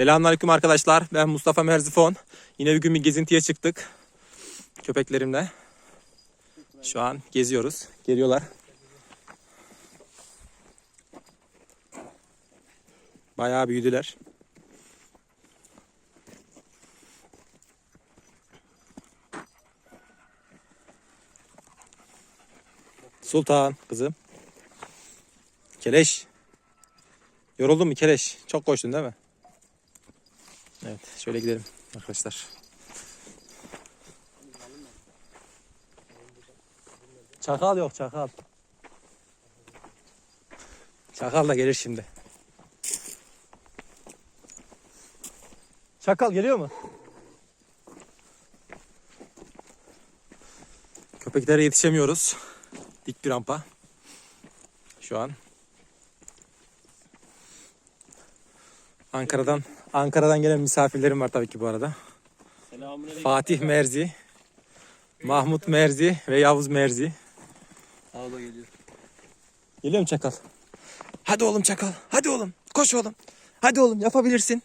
Selamünaleyküm arkadaşlar. Ben Mustafa Merzifon. Yine bir gün bir gezintiye çıktık. Köpeklerimle. Şu an geziyoruz. Geliyorlar. Bayağı büyüdüler. Sultan kızım. Keleş. Yoruldun mu Keleş? Çok koştun değil mi? Evet şöyle gidelim arkadaşlar. Çakal yok çakal. Çakal da gelir şimdi. Çakal geliyor mu? Köpeklere yetişemiyoruz. Dik bir rampa. Şu an. Ankara'dan Ankara'dan gelen misafirlerim var tabii ki bu arada. Selamünaleyküm. Fatih Merzi, Mahmut Merzi ve Yavuz Merzi. Ağla geliyor. Geliyor mu Çakal? Hadi oğlum Çakal. Hadi oğlum. Koş oğlum. Hadi oğlum yapabilirsin.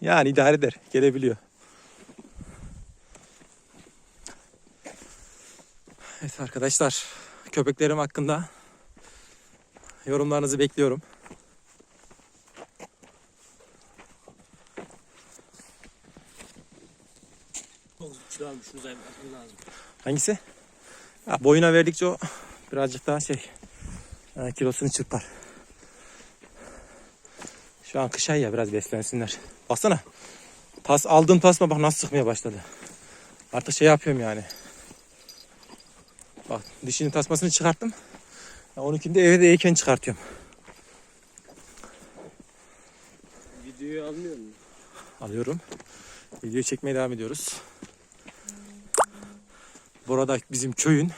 Yani idare eder. Gelebiliyor. Evet arkadaşlar. Köpeklerim hakkında yorumlarınızı bekliyorum. Şunu zayıf atman lazım. Hangisi? Ya boyuna verdikçe o birazcık daha şey e, kilosunu çırpar. Şu an kış ayı ya biraz beslensinler. Baksana. Tas aldığım tasma bak nasıl sıkmaya başladı. Artık şey yapıyorum yani. Bak dişinin tasmasını çıkarttım. Ya, onunkini eve de yiyken çıkartıyorum. Videoyu almıyor mu? Alıyorum. Video çekmeye devam ediyoruz. Burada bizim köyün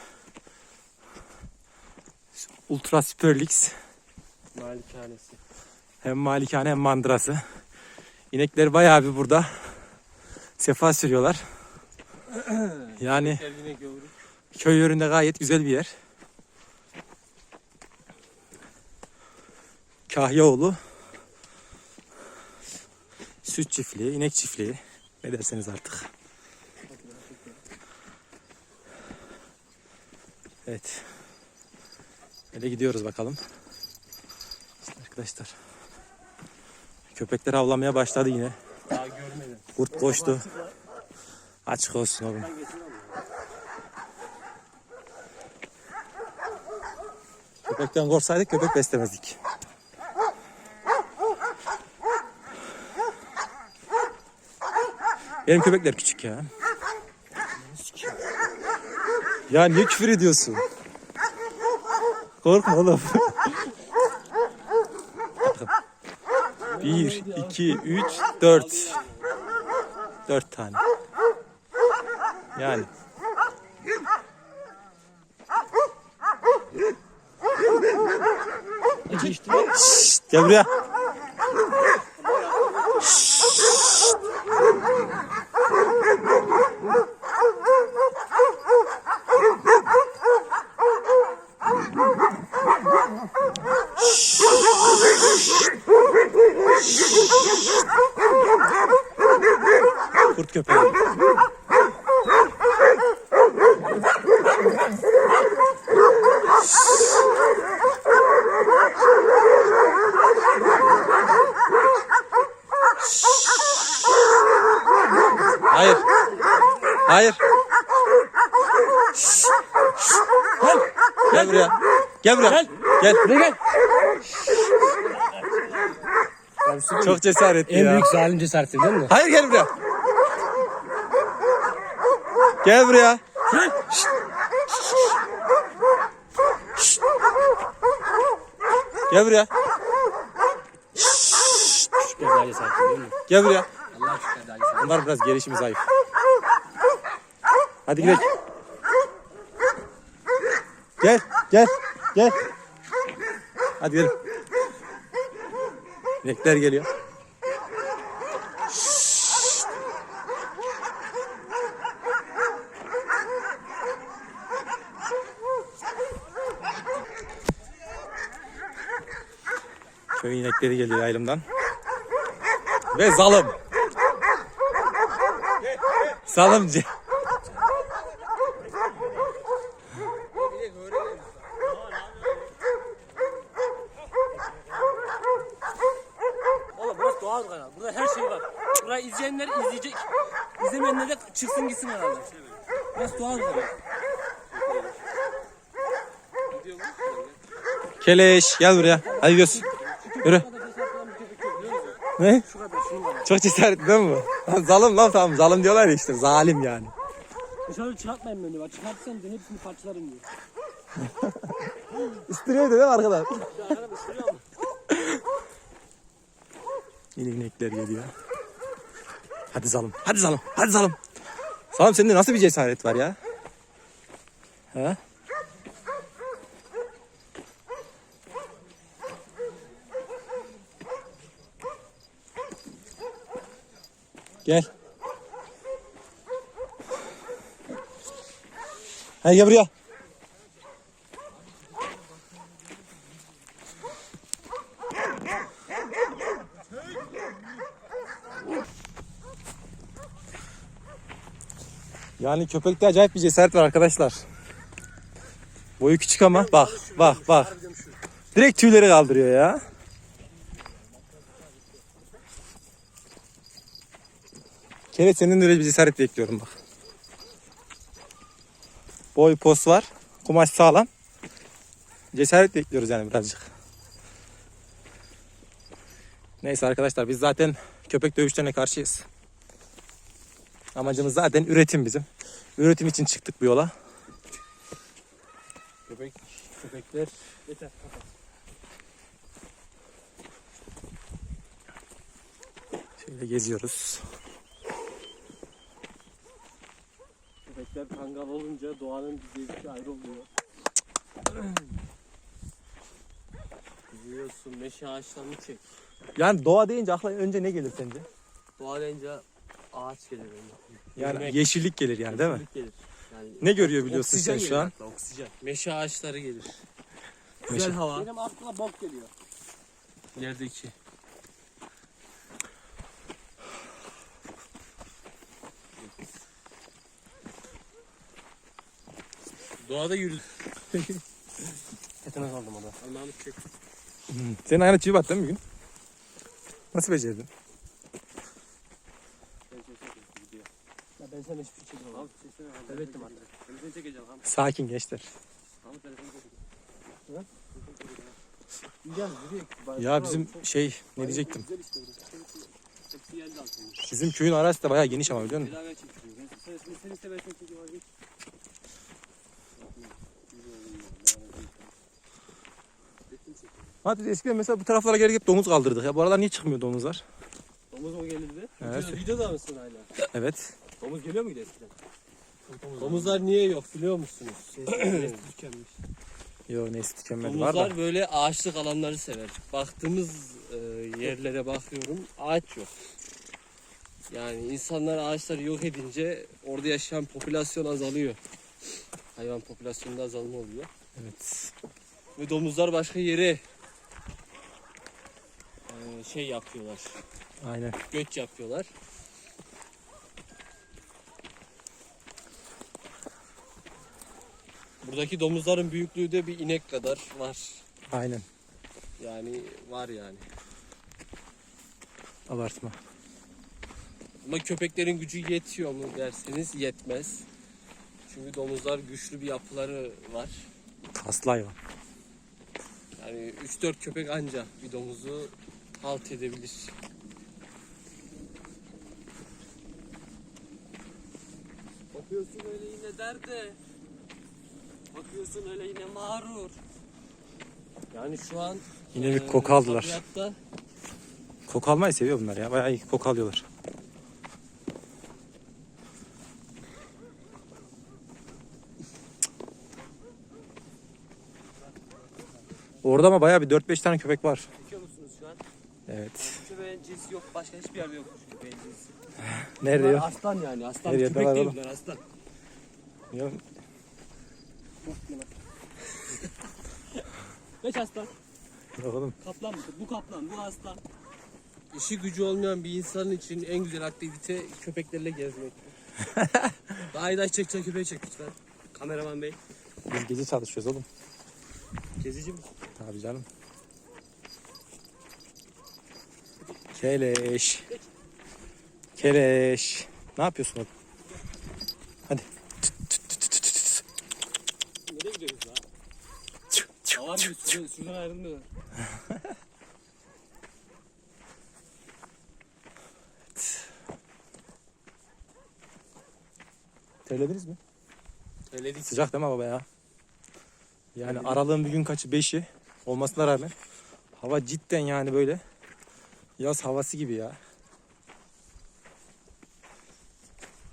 Ultra Leagues Malikanesi. hem malikane hem mandırası. İnekler bayağı bir burada sefa sürüyorlar. Yani köy yöründe gayet güzel bir yer. Kahyaoğlu süt çiftliği, inek çiftliği ne derseniz artık. Evet. Öyle gidiyoruz bakalım. İşte arkadaşlar. Köpekler avlamaya başladı yine. Daha. Kurt koştu. Açık olsun oğlum. Köpekten korksaydık köpek beslemezdik. Benim köpekler küçük ya. Ya niye küfür ediyorsun? Korkma oğlum. Bir, iki, üç, dört. Dört tane. Yani. Acı işte. Şşt, gel buraya. Kurt köpeği. Hayır. Hayır. Şşş. Gel. Gel buraya. Gel buraya. Gel. Gel. Buraya gel. Çok cesaretli En ya. büyük zalim cesareti değil mi? Hayır gel buraya. Gel buraya. Şşt. Şşt. Gel buraya. Mi? Gel buraya. Bunlar biraz gelişimi zayıf. Hadi gidelim. Gel, gel, gel. Hadi gidelim. İnekler geliyor. Köyün Köyün inekleri geliyor yaylımdan. Ve zalım. Zalımcı. Oğlum burası doğal kanal. Burada her şey var. Burayı izleyenler izleyecek. İzlemeyenler de çıksın gitsin herhalde. Burası doğal kanal. Keleş gel buraya. Hadi göz. Yürü. Ne? Şu kadar şunun kadar. Çok cesaret değil mi? bu? Lan zalım lan tamam zalım diyorlar ya işte zalim yani. Dışarı çıkartmayın beni bak. Çıkartsan diye hepsini parçalarım diyor. İstiriyor değil mi arkadan? Ya arkadaş ısırıyor mu? Yine inekler geliyor. Hadi zalım. Hadi zalım. Hadi zalım. Zalım sende nasıl bir cesaret var ya? He? Gel. Hadi gel buraya. Yani köpekte acayip bir cesaret var arkadaşlar. Boyu küçük ama bak bak bak. Direkt tüyleri kaldırıyor ya. Kere senin de öyle bir cesaret bekliyorum bak. Boy pos var. Kumaş sağlam. Cesaret bekliyoruz yani birazcık. Neyse arkadaşlar biz zaten köpek dövüşlerine karşıyız. Amacımız zaten üretim bizim. Üretim için çıktık bu yola. Köpek, köpekler. Yeter. Şöyle geziyoruz. Köpekler kangal olunca doğanın bir zevki ayrı oluyor. Biliyorsun meşe ağaçlarını çek. Yani doğa deyince akla önce ne gelir sence? Doğa deyince ağaç gelir benim. Yani Yürümek. yeşillik gelir yani değil mi? Yeşillik Gelir. Yani Ne görüyor biliyorsun sen şu an? akla, oksijen. Meşe ağaçları gelir. Güzel Meşe. hava. Benim aklıma bok geliyor. Neredeki? Doğada yürü. Etine kaldım orada. Allah'ını çek. Hmm. Senin ayağına çivi battı değil mi bugün? Nasıl becerdin? Hiçbir şey çekemem. Abi çeksene. Evet artık. Ben seni çekeceğim abi. Sakin gençler. Abi telefonu çekeceğim. Gel yürüyek. Ya bizim şey ne diyecektim? Bizim köyün arası da bayağı geniş ama biliyor musun? Hadi eskiden mesela bu taraflara gelip hep domuz kaldırdık ya. Bu aralar niye çıkmıyor domuzlar? Domuz mu gelirdi? Evet. Video, videoda mısın hala? Evet. Domuz geliyor muydu eskiden? Domuzlar niye yok biliyor musunuz? Nesli tükenmiş. Yo neyse tükenmedi var da. Domuzlar böyle ağaçlık alanları sever. Baktığımız e, yerlere bakıyorum ağaç yok. Yani insanlar ağaçları yok edince orada yaşayan popülasyon azalıyor. Hayvan popülasyonunda azalma oluyor. Evet. Ve domuzlar başka yere e, şey yapıyorlar. Aynen. Göç yapıyorlar. Buradaki domuzların büyüklüğü de bir inek kadar var. Aynen. Yani var yani. Abartma. Ama köpeklerin gücü yetiyor mu derseniz yetmez. Çünkü domuzlar güçlü bir yapıları var. Kaslı hayvan. Yani 3-4 köpek anca bir domuzu halt edebilir. Bakıyorsun öyle yine derde. Bakıyorsun öyle yine mağrur. Yani şu an Yine bir koku aldılar. tabiatta Koku almayı seviyor bunlar ya. Bayağı iyi koku alıyorlar. Orada ama bayağı bir 4-5 tane köpek var. çekiyor musunuz şu an? Evet. Köpeğin cinsi yok. Başka hiçbir yerde yok köpeğin cinsi. Nerede Bunlar yok? Aslan yani. Aslan Her yerde köpek değil bunlar aslan. Yok. Geç aslan. Oğlum. Kaplan mıdır? Bu kaplan, bu aslan. İşi gücü olmayan bir insanın için en güzel aktivite köpeklerle gezmek. Daha iyi daha çekecek köpeği çek lütfen. Kameraman bey. Biz gece çalışıyoruz oğlum. Gezici mi? Tabii canım. Keleş. Keleş. Ne yapıyorsun oğlum? Hadi. Nereye gidiyoruz la? Gibi şuradan, şuradan ayrılmıyor. Terlediniz mi? Öyledik. Sıcak değil mi baba ya? Yani aralığın bir gün kaçı? Beşi olmasına rağmen hava cidden yani böyle yaz havası gibi ya.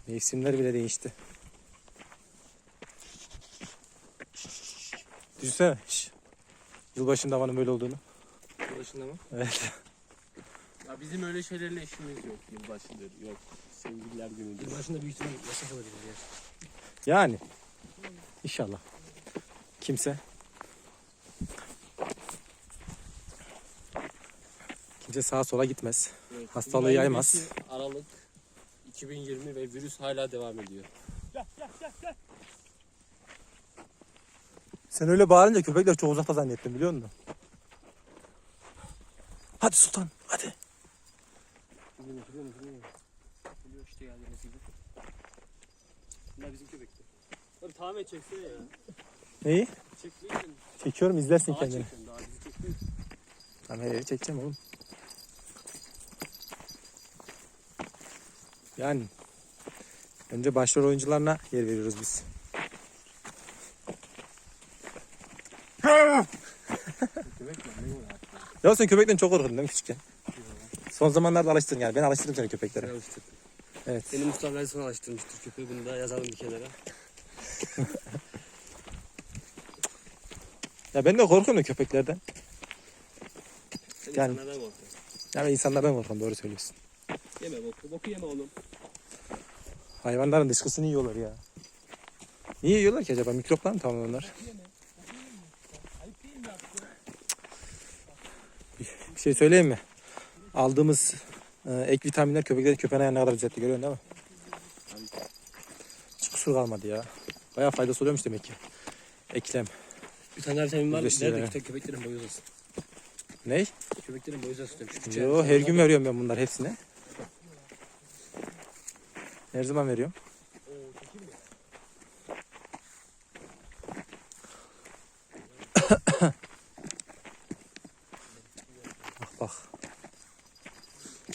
Mevsimler bile değişti. Düşünsene. şş, Yılbaşında havanın böyle olduğunu. Yılbaşında mı? Evet. Ya bizim öyle şeylerle işimiz yok. Yılbaşıdır, yok. Sevgililer günüdür. Başında büyük ihtimalle yasak olabilir ya. Yani. İnşallah. Kimse. Kimse sağa sola gitmez. Evet. Hastalığı yaymaz. 25 Aralık 2020 ve virüs hala devam ediyor. Sen öyle bağırınca köpekler çok uzakta zannettim biliyor musun? Hadi Sultan hadi. İşte geldiğimiz gibi. Bunlar bizim. Abi çeksene ya. Neyi? Çekmeyin. Çekiyorum izlersin Daha kendini. çekiyorum daha bizi çekmeyin. Hey, çekeceğim oğlum. Yani önce başrol oyuncularına yer veriyoruz biz. ya sen köpekten çok korkudun değil mi küçükken? Son zamanlarda alıştın yani. Ben alıştırdım seni köpeklere. Evet. Benim Mustafa Ersoy alıştırmıştır köpeği. Bunu da yazalım bir kenara. Ya ben de korkuyorum köpeklerden. Sen Yani- insanlardan korkuyorsun. Yani insanlardan korkuyorum doğru söylüyorsun. Yeme boku. Boku yeme oğlum. Hayvanların dışkısını yiyorlar ya. Niye yiyorlar ki acaba? Mikroplar mı tamamen onlar? Bir şey söyleyeyim mi? Aldığımız e, ek vitaminler köpekleri köpeğin ayağına kadar düzeltti görüyorsun değil mi? Hiç kusur kalmadı ya. Bayağı faydası oluyormuş demek ki. Eklem. Bir tane vitamin var. Nerede küçük köpeklerin boyu uzasın. Ney? Köpeklerin boyu uzasın Yo her gün veriyorum ben bunlar hepsine. Her zaman veriyorum.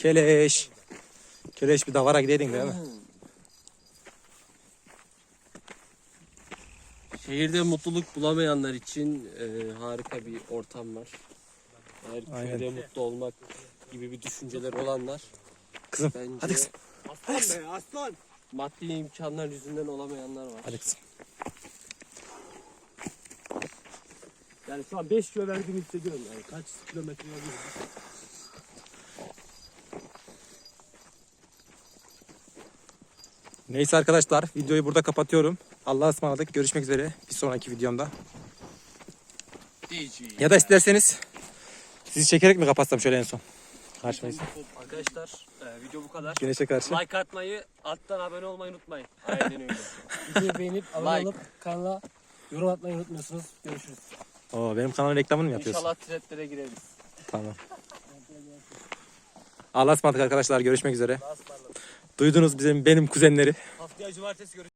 Keleş. Keleş bir davara gideydin değil mi? Şehirde mutluluk bulamayanlar için e, harika bir ortam var. Eğer Aynen. köyde mutlu olmak gibi bir düşünceler olanlar Kızım bence hadi kızım. Aslan be aslan. maddi imkanlar yüzünden olamayanlar var. Hadi kızım. Yani şu an 5 kilo verdiğimi hissediyorum yani. Kaç kilometre olabilir? Neyse arkadaşlar videoyu burada kapatıyorum. Allah'a ısmarladık. Görüşmek üzere bir sonraki videomda. Ya da isterseniz sizi çekerek mi kapatsam şöyle en son? Karşıma Arkadaşlar e, video bu kadar. Güneşe karşı. Like atmayı, alttan abone olmayı unutmayın. Aynen öyle. Videoyu beğenip abone Like. olup kanala yorum atmayı unutmuyorsunuz. Görüşürüz. Oo, benim kanalın reklamını mı yapıyorsun? İnşallah trendlere gireriz. Tamam. Allah'a ısmarladık arkadaşlar. Görüşmek üzere. Duydunuz bizim benim kuzenleri. Haftaya cumartesi görüşürüz.